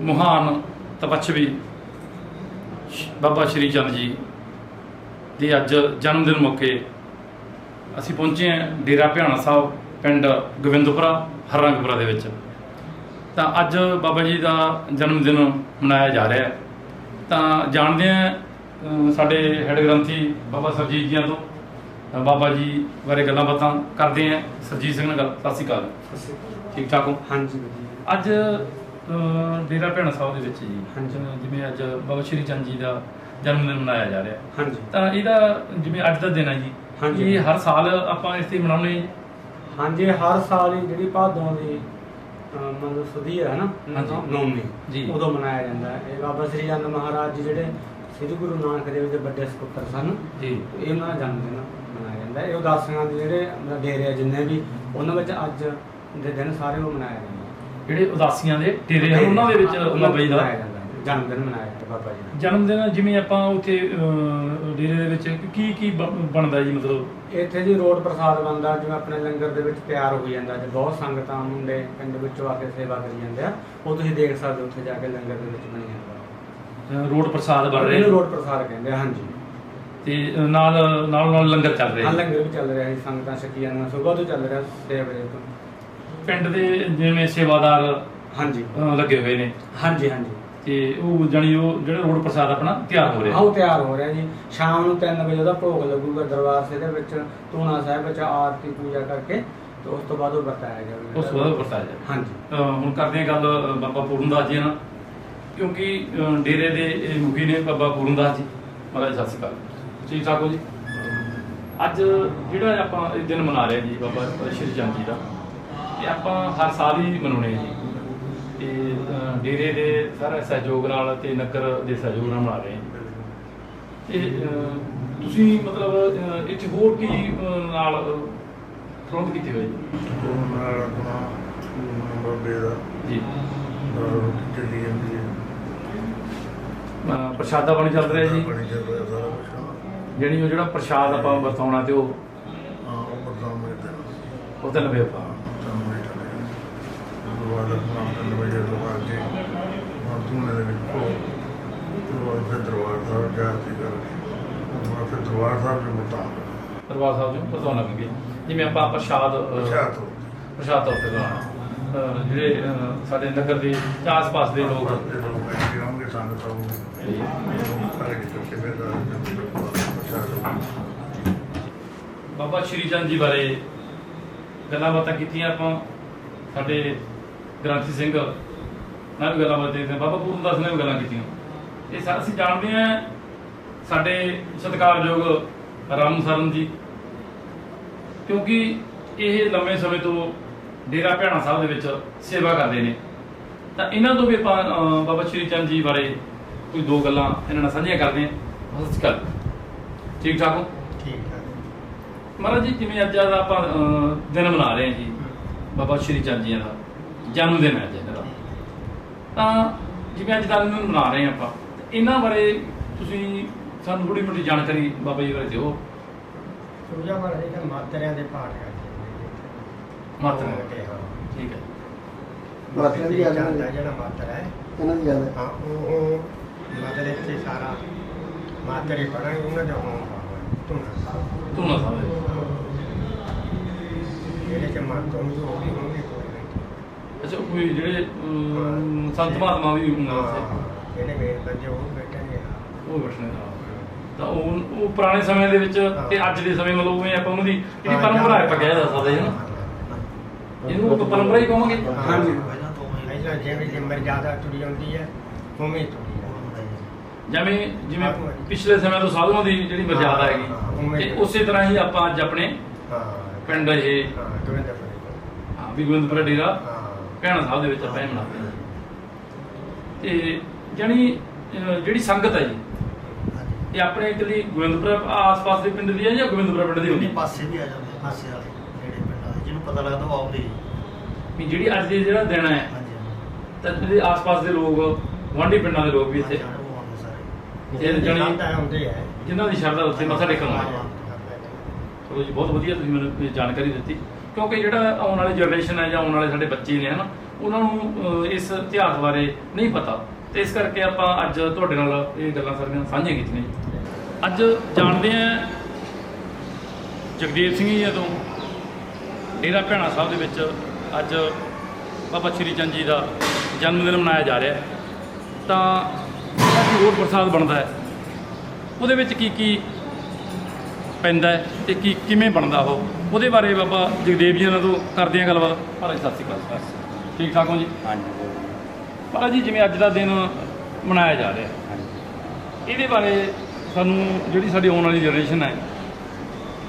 ਮਹਾਨ ਤਪੱਛਵੀ ਬਾਬਾ ਸ਼੍ਰੀ ਚੰਦ ਜੀ ਦੇ ਅੱਜ ਜਨਮ ਦਿਨ ਮੌਕੇ ਅਸੀਂ ਪਹੁੰਚੇ ਹਾਂ ਡੇਰਾ ਭਿਆਣਾ ਸਾਹਿਬ ਪਿੰਡ ਗੋਬਿੰਦਪੁਰਾ ਹਰਰੰਗਪੁਰਾ ਦੇ ਵਿੱਚ। ਤਾਂ ਅੱਜ ਬਾਬਾ ਜੀ ਦਾ ਜਨਮ ਦਿਨ ਮਨਾਇਆ ਜਾ ਰਿਹਾ ਹੈ। ਤਾਂ ਜਾਣਦੇ ਹਾਂ ਅ, ਸਾਡੇ ਹੈਡ ਗ੍ਰੰਥੀ ਬਾਬਾ ਸਰਜੀਤ ਜੀਆਂ ਤੋਂ। ਬਾਬਾ ਜੀ ਬਾਰੇ ਗੱਲਾਂ ਬਾਤਾਂ ਕਰਦੇ ਹਾਂ। ਸਰਜੀਤ ਸਿੰਘ ਨਾਲ ਗੱਲ ਸਤਿ ਸ਼੍ਰੀ ਅਕਾਲ। ਠੀਕ ਠਾਕ ਹੋ? ਹਾਂਜੀ ਅੱਜ ਡੇਰਾ ਭੈਣਾ ਸਾਹਿਬ ਦੇ ਵਿੱਚ ਜੀ। ਜਿਵੇਂ ਅੱਜ ਬਾਬਾ ਸ਼੍ਰੀ ਚੰਦ ਜੀ ਦਾ ਜਨਮ ਦਿਨ ਮਨਾਇਆ ਜਾ ਰਿਹਾ। ਹਾਂਜੀ। ਤਾਂ ਇਹਦਾ ਜਿਵੇਂ ਅੱਜ ਦਾ ਦਿਨ ਹੈ ਜੀ। ਹਾਂਜੀ। ਇਹ ਹਰ ਸਾਲ ਆਪਾਂ ਇਸ ਤੇ ਮਨਾਉਂਦੇ ਹਾਂ ਜੀ। ਹਾਂਜੀ ਹਰ ਸਾਲ ਹੀ ਜਿਹੜੀ ਭਾਦੋਂ ਦੀ ਮਤਲਬ ਸੁਦੀ ਹੈ ਨਾ। ਨੌਮੀ ਜੀ। ਉਦੋਂ ਮਨਾਇਆ ਜਾਂਦਾ ਹੈ। ਇਹ ਬਾਬਾ ਸ੍ਰੀ ਚੰਦ ਮਹਾਰਾਜ ਜੀ ਜਿਹੜੇ ਸ੍ਰੀ ਗੁਰੂ ਨਾਨਕ ਦੇਵ ਦੇ ਵੱਡੇ ਸੁਪੁੱਤਰ ਸਨ ਜੀ। ਇਹ ਉਹਨਾਂ ਦਾ ਜਨਮ ਦਿਨ ਮਨਾਇਆ ਜਾਂਦਾ ਹੈ। ਇਹ ਉਦਾਸੀਆਂ ਦੇ ਜਿਹੜੇ ਡੇਰੇ ਆ ਜਿੰਨੇ ਵੀ ਉਹਨਾਂ ਵਿੱਚ ਅੱਜ ਦੇ ਦਿਨ ਸਾਰੇ ਉਹ ਮਨਾਇਆ ਜਾਂਦਾ ਹੈ ਜਿਹੜੇ ਉਦਾਸੀਆਂ ਦੇ ਡੇਰੇ ਹਨ ਉਹਨਾਂ ਦੇ ਵਿੱਚ ਬਾਬਾ ਜੀ ਦਾ। ਹੈ ਜਨਮ ਦਿਨ ਮਨਾਇਆ ਜਾਂਦਾ ਬਾਬਾ ਜੀ ਦਾ। ਜਨਮ ਦਿਨ ਜਿਵੇਂ ਆਪਾਂ ਉੱਥੇ ਡੇਰੇ ਦੇ ਵਿੱਚ ਕੀ ਕੀ ਬਣਦਾ ਜੀ ਮਤਲਬ? ਇੱਥੇ ਜੀ ਰੋਡ ਪ੍ਰਸਾਦ ਬਣਦਾ ਜਿਵੇਂ ਆਪਣੇ ਲੰਗਰ ਦੇ ਵਿੱਚ ਤਿਆਰ ਹੋ ਜਾਂਦਾ ਜੇ ਬਹੁਤ ਸੰਗਤਾਂ ਮੁੰਡੇ ਪਿੰਡ ਵਿੱਚੋਂ ਆ ਕੇ ਸੇਵਾ ਕਰੀ ਜਾਂਦੇ ਆ ਉਹ ਤੁਸੀਂ ਦੇਖ ਸਕਦੇ ਹੋ ਉੱਥੇ ਜਾ ਕੇ ਲੰਗਰ ਦੇ ਵਿੱਚ ਬਣੀ ਜਾਂਦਾ। ਰੋਡ ਪ੍ਰਸਾਦ ਬਣ ਰਹੇ। ਇਹਨੂੰ ਰੋਡ ਪ੍ਰਸਾਦ ਕਹਿੰਦੇ ਆ ਹਾਂਜੀ। ਤੇ ਨਾਲ ਨਾਲ ਨਾਲ ਲੰਗਰ ਚੱਲ ਹਾਂ ਰਿਹਾ। ਜੀ। ਲੰਗਰ ਵੀ ਚੱਲ ਰਿਹਾ ਹੈ ਸੰਗਤਾਂ ਛਕੀਆਂ ਨੂੰ ਸਵੇਰ ਤੋਂ ਚੱਲ ਰਿਹਾ 6 ਵਜੇ ਤੋਂ। ਪਿੰਡ ਦੇ ਜਿਵੇਂ ਸੇਵਾਦਾਰ ਹਾਂਜੀ। ਅਹ, ਲੱਗੇ ਹੋਏ ਨੇ। ਹਾਂਜੀ ਹਾਂਜੀ। ਤੇ ਉਹ ਜਾਣੀ ਉਹ ਜਿਹੜਾ ਰੋਡ ਪ੍ਰਸਾਦ ਆਪਣਾ ਤਿਆਰ ਹੋ ਰਿਹਾ। ਆਹ ਉਹ ਤਿਆਰ ਹੋ ਰਿਹਾ ਜੀ। ਸ਼ਾਮ ਨੂੰ 3 ਵਜੇ ਉਹਦਾ ਭੋਗ ਲੱਗੂਗਾ ਦਰਬਾਰ ਸਾਹਿਬ ਦੇ ਵਿੱਚ ਧੂਣਾ ਸਾਹਿਬ ਵਿੱਚ ਆਰਤੀ ਪੂਜਾ ਕਰਕੇ ਤੇ ਉਸ ਤੋਂ ਬਾਅਦ ਉਹ ਵਰਤਾਇਆ ਜਾਵੇਗਾ। ਉਸ ਤੋਂ ਬਾਅਦ ਪ੍ਰਸਾਦ ਹੈ ਹਾਂਜੀ। ਅਹ ਹੁਣ ਕਰਦੇ ਹਾਂ ਗੱਲ ਅਹ, ਬਾਬਾ ਪੂਰਨਦਾਸ ਜੀ ਨਾਲ ਕਿਉਂਕਿ ਅਹ, ਡੇਰੇ ਦੇ ਇਹ ਮੁਖੀ ਨੇ ਬਾਬਾ ਪੂਰਨਦਾਸ ਜੀ। ਮਹਾਰਾਜ ਸਤਿ ਸ਼੍ਰੀ ਅਕਾਲ। ਠੀਕ ਠਾਕ ਹੋ ਜੀ? ਅੱਜ ਜਿਹੜਾ ਆਪਾਂ ਇਹ ਦਿਨ ਮਨਾ ਰਹੇ ਹਾਂ ਜੀ ਬਾਬਾ ਸ਼੍ਰੀ ਚੰਦ ਜੀ ਦਾ ਇਹ ਆਪਾਂ ਹਰ ਸਾਲ ਹੀ ਮਨਾਉਣੇ ਆ ਜੀ। ਤੇ ਡੇਰੇ ਦੇ ਸਾਰਾ ਸਹਿਯੋਗ ਨਾਲ ਤੇ ਨਗਰ ਦੇ ਸਹਿਯੋਗ ਨਾਲ ਮਨਾ ਰਹੇ ਹਾਂ ਤੇ ਤੁਸੀਂ ਮਤਲਬ ਇੱਥੇ ਹੋਰ ਕੀ ਨਾਲ ਪ੍ਰਬੰਧ ਕੀਤੇ ਹੋਏ ਜੀ? ਜੀ। ਪ੍ਰਸ਼ਾਦਾ ਪਾਣੀ ਚੱਲ ਰਿਹਾ ਜੀ। ਬਣੀ ਚੱਲ ਰਿਹਾ ਕੁਛ। ਜਿਹੜੀ ਉਹ ਜਿਹੜਾ ਪ੍ਰਸ਼ਾਦ ਆਪਾਂ ਵਰਤਾਉਣਾ ਤੇ ਉਹ ਉਹ ਤੇ ਉਹ ਤੇ ਲਵੇ ਆਪਾਂ ਤੋਂ ਹੁਣ ਧੂਣੇ ਦੇ ਵਿੱਚ ਉਹ ਉਹ ਫਿਰ ਦਰਬਾਰ ਸਾਹਿਬ ਜਾ ਕੇ ਕਰ ਫਿਰ ਦਰਬਾਰ ਸਾਹਿਬ ਦੇ ਮੁਤਾਬਕ ਦਰਬਾਰ ਸਾਹਿਬ ਨੂੰ ਵਰਤਾਉਣਾ ਲੱਗੇ ਜਿਵੇਂ ਆਪਾਂ ਪ੍ਰਸ਼ਾਦ ਪ੍ਰਸ਼ਾਦ ਹੋ ਪ੍ਰਸ਼ਾਦ ਤੇ ਅਹ, ਜਿਹੜੇ ਸਾਡੇ ਨਗਰ ਦੇ ਆਸ-ਪਾਸ ਦੇ ਲੋਕ ਸਾਰੇ ਕਿਤੇ ਬਾਬਾ ਸ਼੍ਰੀ ਚੰਦ ਜੀ ਬਾਰੇ ਗੱਲਾਂ ਬਾਤਾਂ ਕੀਤੀਆਂ ਆਪਾਂ ਸਾਡੇ ਗ੍ਰੰਥੀ ਸਿੰਘ ਨਾਲ ਵੀ ਗੱਲਾਂ ਬਾਤਾਂ ਕੀਤੀਆਂ ਬਾਬਾ ਪੂਰਨ ਦਾਸ ਨੇ ਵੀ ਗੱਲਾਂ ਕੀਤੀਆਂ। ਇਹ ਸਾ- ਅਸੀਂ ਜਾਣਦੇ ਹਾਂ ਸਾਡੇ ਸਤਿਕਾਰਯੋਗ ਰਾਮ ਸਰਨ ਜੀ ਕਿਉਂਕਿ ਇਹ ਲੰਮੇ ਸਮੇਂ ਤੋਂ ਡੇਰਾ ਭੈਣਾ ਸਾਹਿਬ ਦੇ ਵਿੱਚ ਸੇਵਾ ਕਰਦੇ ਨੇ। ਤਾਂ ਇਹਨਾਂ ਤੋਂ ਵੀ ਆਪਾਂ ਬਾਬਾ ਸ਼੍ਰੀ ਚੰਦ ਜੀ ਬਾਰੇ ਕੋਈ ਦੋ ਗੱਲਾਂ ਇਹਨਾਂ ਨਾਲ ਸਾਂਝੀਆਂ ਕਰਦੇ ਹਾਂ। ਸਤਿ ਸ਼੍ਰੀ ਅਕਾਲ। ਠੀਕ ਠਾਕ ਹੋ? ਠੀਕ ਹੈ ਮਹਾਰਾਜ ਜੀ ਜਿਵੇਂ ਅੱਜ ਆਪਾਂ ਦਿਨ ਮਨਾ ਰਹੇ ਹਾਂ ਜੀ ਬਾਬਾ ਸ਼੍ਰੀ ਚੰਦ ਜੀ ਦਾ। ਜਨਮ ਦਿਨ ਹੈ ਅੱਜ ਇਹਨਾਂ ਦਾ ਤਾਂ ਜਿਵੇਂ ਅੱਜ ਦਾ ਦਿਨ ਮਨਾ ਰਹੇ ਆਪਾਂ ਤੇ ਇਹਨਾਂ ਬਾਰੇ ਤੁਸੀਂ ਸਾਨੂੰ ਥੋੜੀ ਮੋਟੀ ਜਾਣਕਾਰੀ ਬਾਬਾ ਜੀ ਬਾਰੇ ਦਿਓ। ਪੂਜਾ ਵਾਲੇ ਤਾਂ ਮਾਤਰਿਆਂ ਦੇ ਪਾਠ ਕਰਦੇ ਮਾਤਰ ਤੇ ਹਾਂ ਠੀਕ ਹੈ। ਮਾਤਰਿਆਂ ਦੀ ਗੱਲ ਹੈ। ਜਿਹੜਾ ਮਾਤਰ ਹੈ। ਇਹਨਾਂ ਦੀ ਗੱਲ ਹੈ। ਹਾਂ ਉਹ ਉਹ ਮਤਲਬ ਇੱਥੇ ਸਾਰਾ ਮਾਤਰੇ ਪੜਾਂਗੇ ਉਹਨਾਂ ਦਾ ਹੋਂ। ਤੂੰ ਤੂੰ ਨਾ ਸਮਝ ਜਿਹੜੇ ਚ ਮਾਤੋਂ ਨੂੰ ਹੋ ਗਈ ਹੋਣਗੇ ਅੱਛਾ ਕੋਈ ਜਿਹੜੇ ਅਮ, ਸੰਤ ਮਹਾਤਮਾ ਵੀ ਹੁੰਦੇ ਉੱਥੇ? ਹਾਂ, ਜਿਹੜੇ ਮੇਨ ਬੰਦੇ ਉਹ ਬੈਠਣਗੇ ਉਹ ਬੈਠਣੇ ਨਾਲ ਤਾਂ ਉਹ ਉਹ ਪੁਰਾਣੇ ਸਮੇਂ ਦੇ ਵਿੱਚ ਤੇ ਅੱਜ ਦੇ ਸਮੇਂ ਮਤਲਬ ਉਵੇਂ ਆਪਾਂ ਉਹਨਾਂ ਦੀ ਜਿਹੜੀ ਪਰੰਪਰਾ ਆਪਾਂ ਕਹਿ ਜਾ ਸਕਦੇ ਹਾਂ। ਨਾ ਇਹਨੂੰ ਆਪਾਂ ਪਰੰਪਰਾ ਹੀ ਕਹਾਂਗੇ। ਹਾਂਜੀ। ਪਹਿਲਾਂ ਜਿਵੇਂ ਜਿਵੇਂ ਮਰਜ਼ਾਦਾ ਤੁਰੀ ਆਉਂਦੀ ਹੈ ਉਵੇਂ ਹੀ ਤੁਰੀ ਹੈ। ਜਿਵੇਂ ਜਿਵੇਂ ਪਿਛਲੇ ਸਮੇਂ ਤੋਂ ਸਾਧੂਆਂ ਦੀ ਜਿਹੜੀ ਮਰਜ਼ਾਦਾ ਹਾਂ, ਹੈਗੀ ਤੇ ਉਸੇ ਤਰ੍ਹਾਂ ਹੀ ਆਪਾਂ ਅੱਜ ਆਪਣੇ ਹਾਂ। ਪਿੰਡ ਇਹ। ਹਾਂ ਤੁਰੇ ਦਾ ਹਾਂ, ਵੀ ਗੋਬਿੰਦਪੁਰਾ ਡੇਰਾ ਹਾਂ। ਭੈਣਾ ਸਾਹਿਬ ਦੇ ਵਿੱਚ ਆਪਾਂ ਇਹ ਮਨਾਉਂਦੇ ਹਾਂ। ਤੇ ਜਾਣੀ ਅਹ, ਜਿਹੜੀ ਸੰਗਤ ਹੈ ਜੀ ਇਹ ਆਪਣੇ ਇਕੱਲੀ ਗੋਬਿੰਦਪੁਰਾ ਆਸ-ਪਾਸ ਦੇ ਪਿੰਡ ਦੀ ਹੈ ਜਾਂ ਗੋਬਿੰਦਪੁਰਾ ਪਿੰਡ ਦੀ ਹੁੰਦੀ? ਹੈ ਪਾਸੇ ਵੀ ਆ ਜਾਂਦੇ ਆ, ਪਾਸੇ ਵਾਲੇ ਜਿਹੜੇ ਪਿੰਡਾਂ ਦੇ ਜਿਹਨੂੰ ਪਤਾ ਲੱਗਦਾ ਉਹ ਆਉਂਦੇ। ਵੀ ਜਿਹੜੀ ਅੱਜ ਦੇ ਜਿਹੜਾ ਦਿਨ ਹੈ ਹਾਂਜੀ ਤਾਂ ਜਿਹੜੇ ਆਸ-ਪਾਸ ਦੇ ਲੋਕ ਗੁਆਂਢੀ ਪਿੰਡਾਂ ਦੇ ਲੋਕ ਵੀ ਇੱਥੇ। ਇਹ ਜਾਣੀ ਹੁੰਦੇ ਹੈ ਜਿਨ੍ਹਾਂ ਦੀ ਸ਼ਰਧਾ ਉੱਥੇ ਮੱਥਾ ਟੇਕਣ ਆਉਂਦੇ ਆ। ਹਾਂ, ਚਲੋ ਜੀ ਬਹੁਤ ਵਧੀਆ ਤੁਸੀਂ ਮੈਨੂੰ ਇਹ ਜਾਣਕਾਰੀ ਦਿੱਤੀ। ਕਿਉਂਕਿ ਜਿਹੜਾ ਆਉਣ ਵਾਲੀ ਜਨਰੇਸ਼ਨ ਹੈ ਜਾਂ ਆਉਣ ਵਾਲੇ ਸਾਡੇ ਬੱਚੇ ਨੇ, ਹਨਾ, ਉਹਨਾਂ ਨੂੰ ਇਸ ਇਤਿਹਾਸ ਬਾਰੇ ਨਹੀਂ ਪਤਾ। ਤੇ ਇਸ ਕਰਕੇ ਆਪਾਂ ਅੱਜ ਤੁਹਾਡੇ ਨਾਲ ਇਹ ਗੱਲਾਂ ਸਾਰੀਆਂ ਸਾਂਝੀਆਂ ਕੀਤੀਆਂ ਜੀ। ਅੱਜ ਜਾਣਦੇ ਹਾਂ ਜਗਦੇਵ ਸਿੰਘ ਜੀ ਤੋਂ, ਡੇਰਾ ਭੈਣਾ ਸਾਹਿਬ ਦੇ ਵਿੱਚ ਅੱਜ ਬਾਬਾ ਸ਼੍ਰੀ ਚੰਦ ਜੀ ਦਾ ਜਨਮ ਦਿਨ ਮਨਾਇਆ ਜਾ ਰਿਹਾ ਤਾਂ ਜਿਹੜਾ ਹੋਰ ਪ੍ਰਸਾਦ ਬਣਦਾ ਹੈ, ਉਹਦੇ ਵਿੱਚ ਕੀ ਕੀ ਪੈਂਦਾ ਤੇ ਕੀ ਕਿਵੇਂ ਬਣਦਾ ਉਹ? ਉਹਦੇ ਬਾਰੇ ਬਾਬਾ ਜਗਦੇਵ ਜੀ ਨਾਲ ਤੋਂ ਕਰਦੇ ਹਾਂ ਗੱਲਬਾਤ। ਮਹਾਰਾਜ ਸਤਿ ਸ਼੍ਰੀ ਅਕਾਲ। ਠੀਕ ਠਾਕ ਹੋ ਜੀ? ਹਾਂਜੀ। ਮਹਾਰਾਜ ਜੀ ਜਿਵੇਂ ਅੱਜ ਦਾ ਦਿਨ ਮਨਾਇਆ ਜਾ ਰਿਹਾ। ਇਹਦੇ ਬਾਰੇ ਸਾਨੂੰ ਜਿਹੜੀ ਸਾਡੀ ਆਉਣ ਵਾਲੀ ਜਨਰੇਸ਼ਨ ਹੈ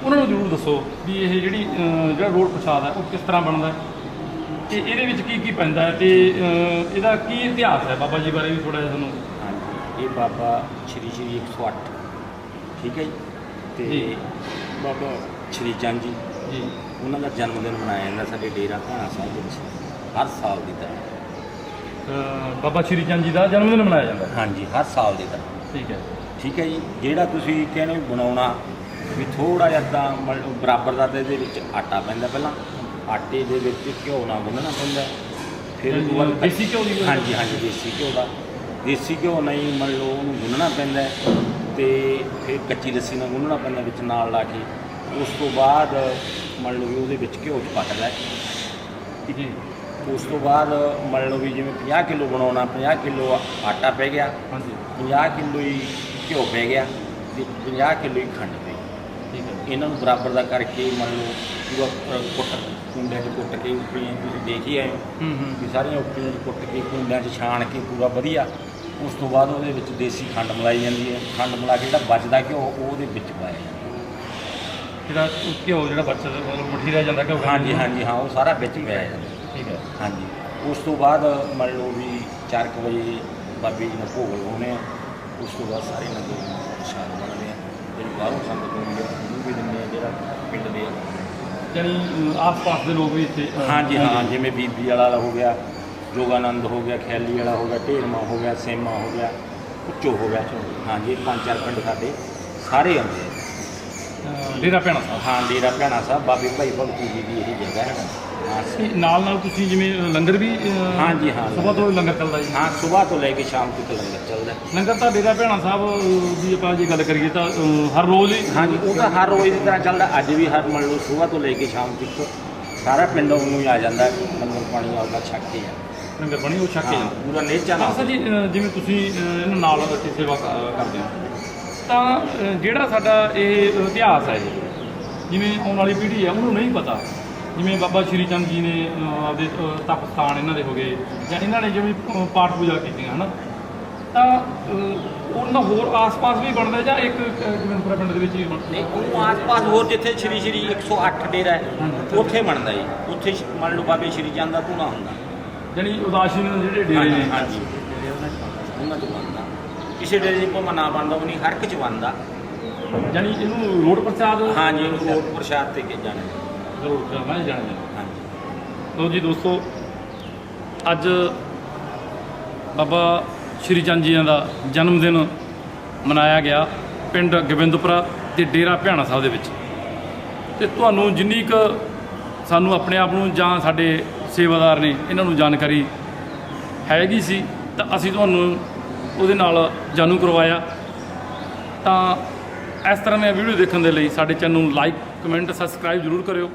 ਉਹਨਾਂ ਨੂੰ ਜ਼ਰੂਰ ਦੱਸੋ ਵੀ ਇਹ ਜਿਹੜੀ ਜਿਹੜਾ ਰੋਡ ਪ੍ਰਸਾਦ ਹੈ ਉਹ ਕਿਸ ਤਰ੍ਹਾਂ ਬਣਦਾ ਹੈ? ਤੇ ਇਹਦੇ ਵਿੱਚ ਕੀ ਕੀ ਪੈਂਦਾ ਹੈ ਤੇ ਇਹਦਾ ਕੀ ਇਤਿਹਾਸ ਹੈ? ਬਾਬਾ ਜੀ ਬਾਰੇ ਵੀ ਥੋੜਾ ਜਿਹਾ ਸਾਨੂੰ। ਹਾਂਜੀ। ਇਹ ਬਾਬਾ ਸ਼੍ਰੀ ਸ਼੍ਰੀ 108 ਠੀਕ ਹੈ ਜੀ? ਤੇ ਜੀ। ਬਾਬਾ ਸ਼੍ਰੀ ਚੰਦ ਜੀ ਜੀ। ਉਹਨਾਂ ਦਾ ਜਨਮ ਦਿਨ ਮਨਾਇਆ ਜਾਂਦਾ ਸਾਡੇ ਡੇਰਾ ਭਾਣਾ ਸਾਹਿਬ ਵਿੱਚ ਹਰ ਸਾਲ ਦੀ ਤਰ੍ਹਾਂ। ਅਹ, ਬਾਬਾ ਸ਼੍ਰੀ ਚੰਦ ਜੀ ਦਾ ਜਨਮ ਦਿਨ ਮਨਾਇਆ ਜਾਂਦਾ। ਹੈ ਹਾਂਜੀ ਹਰ ਸਾਲ ਦੀ ਤਰ੍ਹਾਂ। ਠੀਕ ਹੈ। ਠੀਕ ਹੈ ਜੀ ਜਿਹੜਾ ਤੁਸੀਂ ਕਹਿੰਦੇ ਵੀ ਬਣਾਉਣਾ ਵੀ ਥੋੜਾ ਜਿਹਾ ਤਾਂ ਮਤਲਬ ਬਰਾਬਰ ਦਾ ਤੇ ਇਹਦੇ ਵਿੱਚ ਆਟਾ ਪੈਂਦਾ ਪਹਿਲਾਂ ਆਟੇ ਦੇ ਵਿੱਚ ਘਿਓ ਨਾਲ ਗੁੰਨਣਾ ਪੈਂਦਾ। ਫਿਰ ਤੋਂ ਬਾਅਦ ਦੇਸੀ ਘਿਓ ਦੀ ਹਾਂਜੀ ਹਾਂਜੀ ਦੇਸੀ ਘਿਓ ਦਾ। ਦੇਸੀ ਘਿਓ ਨਹੀਂ ਮੰਨ ਲਓ ਉਹਨੂੰ ਗੁੰਨਣਾ ਪੈਂਦਾ। ਹੈ ਤੇ ਫਿਰ ਕੱਚੀ ਲੱਸੀ ਨਾਲ ਗੁੰਨਣਾ ਪੈਂਦਾ ਵਿੱਚ ਨਾਲ ਲਾ ਕੇ ਉਸ ਤੋਂ ਬਾਅਦ ਮੰਨ ਲਓ ਵੀ ਉਹਦੇ ਵਿੱਚ ਘਿਓ ਚ ਪੱਕਦਾ ਹੈ ਜੀ। ਉਸ ਤੋਂ ਬਾਅਦ ਮੰਨ ਲਓ ਵੀ ਜਿਵੇਂ 50 ਕਿਲੋ ਬਣਾਉਣਾ 50 ਕਿਲੋ ਆਟਾ ਪੈ ਗਿਆ। ਹਾਂਜੀ। 50 ਕਿਲੋ ਹੀ ਘਿਓ ਪੈ ਗਿਆ ਤੇ 50 ਕਿਲੋ ਹੀ ਖੰਡ ਪਈ ਠੀਕ ਹੈ। ਇਹਨਾਂ ਨੂੰ ਬਰਾਬਰ ਦਾ ਕਰਕੇ ਮੰਨ ਲਓ ਪੂਰਾ ਕੁੱਟ ਕੁੰਡਿਆਂ 'ਚ ਕੁੱਟ ਕੇ ਉਪਰੀਆਂ ਤੁਸੀਂ ਦੇਖ ਹੀ ਆਏ ਹੋ। ਹੂੰ ਹੂੰ। ਵੀ ਸਾਰੀਆਂ ਉਪਰੀਆਂ 'ਚ ਕੁੱਟ ਕੇ ਕੁੰਡਿਆਂ 'ਚ ਛਾਣ ਕੇ ਪੂਰਾ ਵਧੀਆ। ਉਸ ਤੋਂ ਬਾਅਦ ਉਹਦੇ ਵਿੱਚ ਦੇਸੀ ਖੰਡ ਮਿਲਾਈ ਜਾਂਦੀ ਹੈ। ਖੰਡ ਮਿਲਾ ਕੇ ਜਿਹੜਾ ਬਚਦਾ ਘਿਓ ਉਹ ਉਹਦੇ ਵਿੱਚ ਪਾਇਆ ਜਾਂਦਾ। ਜਿਹੜਾ ਘਿਓ ਜਿਹੜਾ ਬੱਚਾ ਮਤਲਬ ਮੁੱਠੀ ਰਹਿ ਜਾਂਦਾ ਘਿਓ ਹਾਂਜੀ ਹਾਂਜੀ ਹਾਂ ਉਹ ਸਾਰਾ ਵਿੱਚ ਪਾਇਆ ਜਾਂਦਾ। ਠੀਕ ਹੈ। ਹਾਂਜੀ। ਉਸ ਤੋਂ ਬਾਅਦ ਮੰਨ ਲਓ ਵੀ 4 ਵਜੇ ਬਾਬੇ ਜੀ ਨੂੰ ਭੋਗ ਲਾਉਣੇ ਆ ਉਸ ਤੋਂ ਬਾਅਦ ਸਾਰੇ ਨਗਰ ਨੂੰ ਪ੍ਰਸ਼ਾਦ ਬਣਦੇ ਆ ਜਿਹੜੀ ਬਾਹਰੋਂ ਸੰਗਤ ਹੁੰਦੀ ਆ ਉਹਨੂੰ ਵੀ ਦਿੰਦੇ ਆ ਜਿਹੜਾ ਪਿੰਡ ਦੇ ਆ। ਅਹ, ਆਸ-ਪਾਸ ਦੇ ਲੋਕ ਵੀ ਇੱਥੇ ਹਾਂਜੀ ਹਾਂ। ਜਿਵੇਂ ਬੀਬੀ ਵਾਲਾ ਹੋ ਗਿਆ। ਜੋਗਾਨੰਦ ਹੋ ਗਿਆ ਖਿਆਲੀ ਵਾਲਾ ਹੋ ਗਿਆ ਢੇਰਮਾ ਹੋ ਗਿਆ ਸੇਮਾ ਹੋ ਗਿਆ ਉੱਚੋ ਹੋ ਗਿਆ ਹਾਂਜੀ ਪੰਜ ਚਾਰ ਪਿੰਡ ਸਾਡੇ ਸਾਰੇ ਆਉਂਦੇ ਆ। ਡੇਰਾ ਭੈਣਾ ਸਾਹਿਬ। ਹਾਂ ਡੇਰਾ ਭੈਣਾ ਸਾਹਿਬ ਬਾਬੇ ਭਾਈ ਭਗਤੂ ਜੀ ਦੀ ਇਹ ਜਗ੍ਹਾ ਹੈ। ਹਾਂ। ਇਹ ਨਾਲ ਨਾਲ ਤੁਸੀਂ ਜਿਵੇਂ ਲੰਗਰ ਵੀ ਅਹ, ਹਾਂਜੀ, ਹਾਂ, ਸਵੇਰ ਤੋਂ ਲੰਗਰ ਚੱਲਦਾ ਜੀ। ਹਾਂ ਸਵੇਰ ਤੋਂ ਲੈ ਕੇ ਸ਼ਾਮ ਤੱਕ ਲੰਗਰ ਚੱਲਦਾ। ਲੰਗਰ ਤਾਂ ਡੇਰਾ ਭੈਣਾ ਸਾਹਿਬ ਦੀ ਆਪਾਂ ਜੇ ਗੱਲ ਕਰੀਏ ਤਾਂ ਹਰ ਰੋਜ਼ ਹੀ ਹਾਂਜੀ ਉਹ ਤਾਂ ਹਰ ਰੋਜ਼ ਦੀ ਤਰ੍ਹਾਂ ਚੱਲਦਾ। ਅੱਜ ਵੀ ਹਰ ਮੰਨ ਲਓ ਸਵੇਰ ਤੋਂ ਲੈ ਕੇ ਸ਼ਾਮ ਤੱਕ ਸਾਰਾ ਪਿੰਡ ਉਹਨੂੰ ਹੀ ਆ ਜਾਂਦਾ। ਲੰਗਰ ਪਾਣੀ ਆਉਂਦਾ ਛੱਕ ਕੇ ਆ। ਲੰਗਰ ਬਣੀ ਉਹ ਛੱਕ ਕੇ ਜਾਂਦਾ। ਪੂਰਾ ਨੇਚਾ ਨਾਲ। ਸਰ ਜੀ ਜਿਵੇਂ ਤੁਸੀਂ ਅਹ, ਇਹਨਾਂ ਨਾਲ ਬੱਚੇ ਸੇਵਾ ਕ- ਕਰਦੇ ਹੋ। ਤਾਂ ਜਿਹੜਾ ਸਾਡਾ ਇਹ ਇਤਿਹਾਸ ਹੈ ਇਹ, ਜਿਵੇਂ ਆਉਣ ਵਾਲੀ ਪੀੜ੍ਹੀ ਹੈ ਉਹਨੂੰ ਨਹੀਂ ਪਤਾ। ਜਿਵੇਂ ਬਾਬਾ ਸ਼੍ਰੀ ਚੰਦ ਜੀ ਨੇ ਆਪਦੇ ਅਹ, ਤਪ ਸਥਾਨ ਇਹਨਾਂ ਦੇ ਹੋ ਗਏ ਜਾਂ ਇਹਨਾਂ ਨੇ ਜਿਵੇਂ ਪਾਠ ਪੂਜਾ ਕੀਤੀਆਂ ਹਨ? ਤਾਂ ਅਹ, ਉਹਨਾਂ ਹੋਰ ਆਸ-ਪਾਸ ਵੀ ਬਣਦਾ ਜਾਂ ਇੱਕ ਅਹ, ਗੋਬਿੰਦਪੁਰਾ ਪਿੰਡ ਦੇ ਵਿੱਚ ਹੀ ਬਣਦਾ? ਨਹੀਂ ਉਹ ਆਸ-ਪਾਸ ਹੋਰ ਜਿੱਥੇ ਸ਼੍ਰੀ ਸ਼੍ਰੀ 108 ਡੇਰਾ ਹੈ। ਉੱਥੇ ਬਣਦਾ ਜੀ। ਉੱਥੇ ਸ਼- ਮੰਨ ਲਓ ਬਾਬੇ ਸ਼੍ਰੀ ਚੰਦ ਦਾ ਧੂਣਾ ਹੁੰਦਾ। ਜਾਣੀ ਉਦਾਸੀਨ ਜਿਹੜੇ ਡੇਰੇ ਨੇ। ਹਾਂਜੀ। ਉਹਨਾਂ ਤੋਂ ਬਣਦਾ ਕਿਸੇ ਡੇਰੇ ਦੀ ਭਾਵੇਂ ਨਾ ਬਣਦਾ ਉਹ ਨਹੀਂ ਹਰ ਇੱਕ ਚ ਬਣਦਾ। ਜਾਣੀ ਇਹਨੂੰ ਰੋਡ ਪ੍ਰਸਾਦ ਹਾਂਜੀ ਇਹਨੂੰ ਕੋਟ ਪ੍ਰਸ਼ਾਦ ਤੇ ਕੇ ਜਾਣਾ। ਜ਼ਰੂਰ ਜਾਣਾ ਹੀ ਜਾਣਾ ਜਾਣਾ ਹਾਂਜੀ। ਲੋ ਜੀ ਦੋਸਤੋ ਅੱਜ ਬਾਬਾ ਸ਼੍ਰੀ ਚੰਦ ਜੀ ਦਾ ਜਨਮ ਦਿਨ ਮਨਾਇਆ ਗਿਆ ਪਿੰਡ ਗੋਬਿੰਦਪੁਰਾ ਤੇ ਡੇਰਾ ਭਿਆਣਾ ਸਾਹਿਬ ਦੇ ਵਿੱਚ। ਤੇ ਤੁਹਾਨੂੰ ਜਿੰਨੀ ਕੁ ਸਾਨੂੰ ਆਪਣੇ ਆਪ ਨੂੰ ਜਾਂ ਸਾਡੇ ਸੇਵਾਦਾਰ ਨੇ ਇਹਨਾਂ ਨੂੰ ਜਾਣਕਾਰੀ ਹੈਗੀ ਸੀ, ਤਾਂ ਅਸੀਂ ਤੁਹਾਨੂੰ ਉਹਦੇ ਨਾਲ ਜਾਣੂ ਕਰਵਾਇਆ। ਤਾਂ ਇਸ ਤਰ੍ਹਾਂ ਦੀਆਂ ਵੀਡੀਓ ਦੇਖਣ ਦੇ ਲਈ ਸਾਡੇ ਚੈਨਲ ਨੂੰ ਲਾਈਕ, ਕਮੈਂਟ, ਸਬਸਕ੍ਰਾਈਬ ਜ਼ਰੂਰ ਕਰਿਓ।